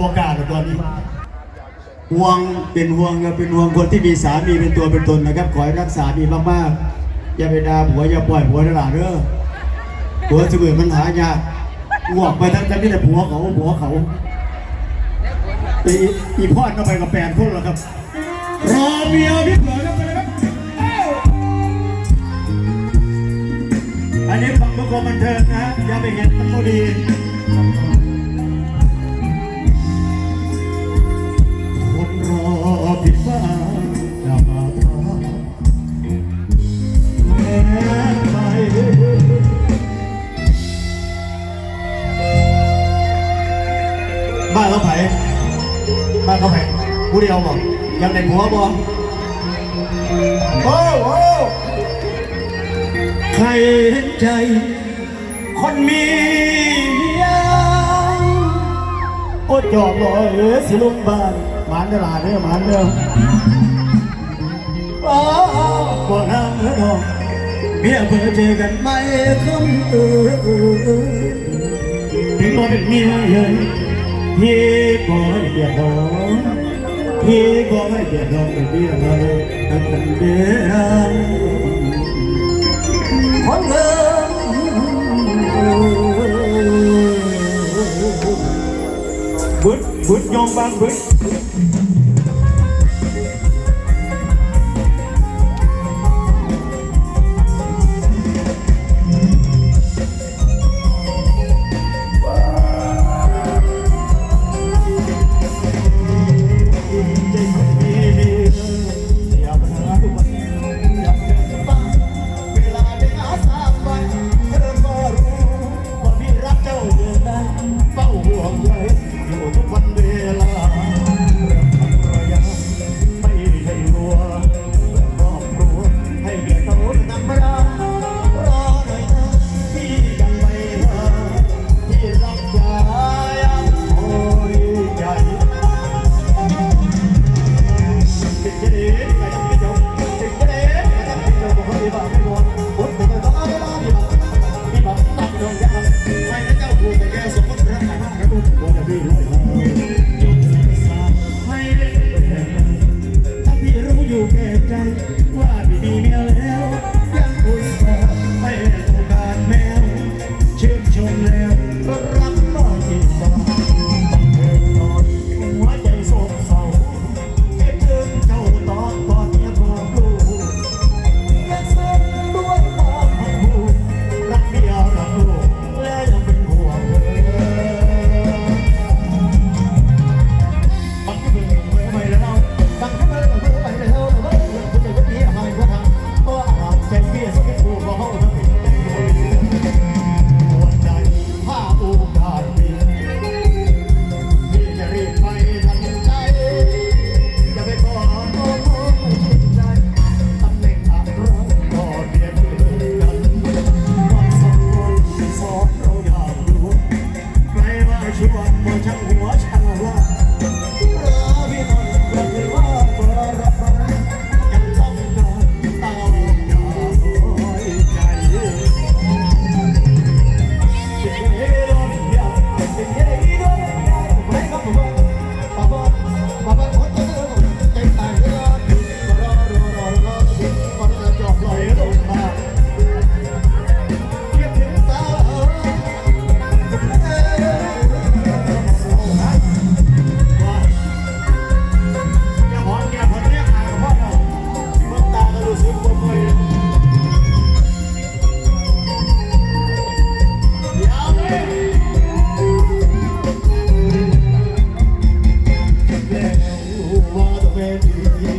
บอกกล้ากับตอนนี้ห่วงเป็นห่วงก็เป็นห่วงคนที่มีสามีเป็นตัวเป็นตนนะครับ ขอให้รักษามีมากๆอย่าไปด่าผัวอย่าปล่อยผัวตลาดเด้อผัวจะเบื่อมันหายากงวกไปทั้งที่แต่ผัวเขาผัวเขาอีอีพ่อก็ไปกับแฟนคนแล้วครับรอเมียพี่เผือครับไปเลยครับอันนี้ฟังเพื่อความบันเทิงนะอย่าไปเห็นมันก็ดี บอกยังในหัวบอกโอ้โหใครเห็นใจ คนมีเมียโอ้จอบเลยเอ้ยสิลุงบ้านหมานเดอลาเด้อหมานเด้อว้าวบ่นางเด้อน้องเมียเพื่อเจอกันไม่คำเออเออถึงบ่เป็นเมียเลยพี่บ่ให้เบียดน้อง พี่ก็ให้เดียดร้องเป็นเมียเลยแต่คนเดียวคนเดิมบึดบึดยองบางบึด Thank you.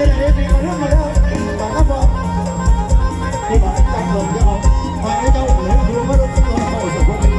Thank you.